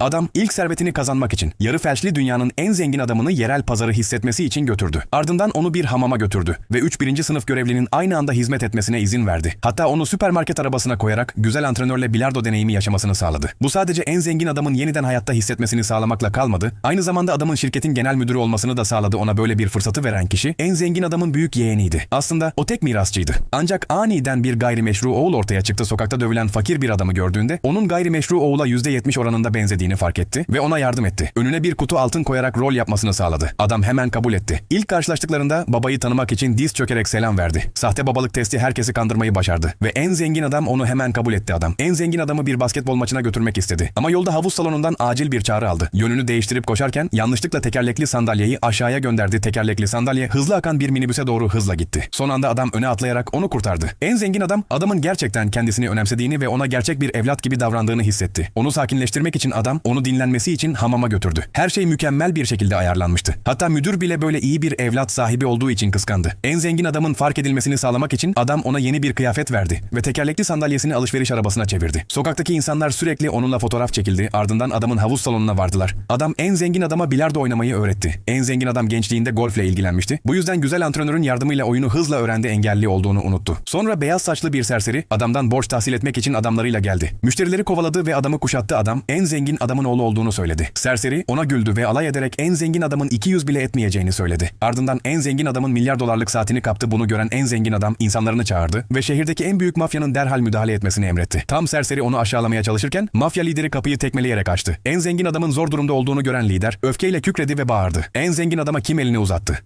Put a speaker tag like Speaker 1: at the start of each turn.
Speaker 1: Adam ilk servetini kazanmak için yarı felçli dünyanın en zengin adamını yerel pazarı hissetmesi için götürdü. Ardından onu bir hamama götürdü ve 3 birinci sınıf görevlinin aynı anda hizmet etmesine izin verdi. Hatta onu süpermarket arabasına koyarak güzel antrenörle bilardo deneyimi yaşamasını sağladı. Bu sadece en zengin adamın yeniden hayatta hissetmesini sağlamakla kalmadı, aynı zamanda adamın şirketin genel müdürü olmasını da sağladı ona böyle bir fırsatı veren kişi en zengin adamın büyük yeğeniydi. Aslında o tek mirasçıydı. Ancak aniden bir gayrimeşru oğul ortaya çıktı sokakta dövülen fakir bir adamı gördüğünde onun gayrimeşru oğula %70 oranında benzediğini fark etti ve ona yardım etti. Önüne bir kutu altın koyarak rol yapmasını sağladı. Adam hemen kabul etti. İlk karşılaştıklarında babayı tanımak için diz çökerek selam verdi. Sahte babalık testi herkesi kandırmayı başardı ve en zengin adam onu hemen kabul etti adam. En zengin adamı bir basketbol maçına götürmek istedi. Ama yolda havuz salonundan acil bir çağrı aldı. Yönünü değiştirip koşarken yanlışlıkla tekerlekli sandalyeyi aşağıya gönderdi. Tekerlekli sandalye hızlı akan bir minibüse doğru hızla gitti. Son anda adam öne atlayarak onu kurtardı. En zengin adam adamın gerçekten kendisini önemsediğini ve ona gerçek bir evlat gibi davrandığını hissetti. Onu sakinleştirmek için adam onu dinlenmesi için hamama götürdü. Her şey mükemmel bir şekilde ayarlanmıştı. Hatta müdür bile böyle iyi bir evlat sahibi olduğu için kıskandı. En zengin adamın fark edilmesini sağlamak için adam ona yeni bir kıyafet verdi ve tekerlekli sandalyesini alışveriş arabasına çevirdi. Sokaktaki insanlar sürekli onunla fotoğraf çekildi. Ardından adamın havuz salonuna vardılar. Adam en zengin adama bilardo oynamayı öğretti. En zengin adam gençliğinde golfle ilgilenmişti. Bu yüzden güzel antrenörün yardımıyla oyunu hızla öğrendi engelli olduğunu unuttu. Sonra beyaz saçlı bir serseri adamdan borç tahsil etmek için adamlarıyla geldi. Müşterileri kovaladı ve adamı kuşattı adam en zengin adamın oğlu olduğunu söyledi. Serseri ona güldü ve alay ederek en zengin adamın 200 bile etmeyeceğini söyledi. Ardından en zengin adamın milyar dolarlık saatini kaptı bunu gören en zengin adam insanlarını çağırdı ve şehirdeki en büyük mafyanın derhal müdahale etmesini emretti. Tam serseri onu aşağılamaya çalışırken mafya lideri kapıyı tekmeleyerek açtı. En zengin adamın zor durumda olduğunu gören lider öfkeyle kükredi ve bağırdı. En zengin adama kim elini uzattı?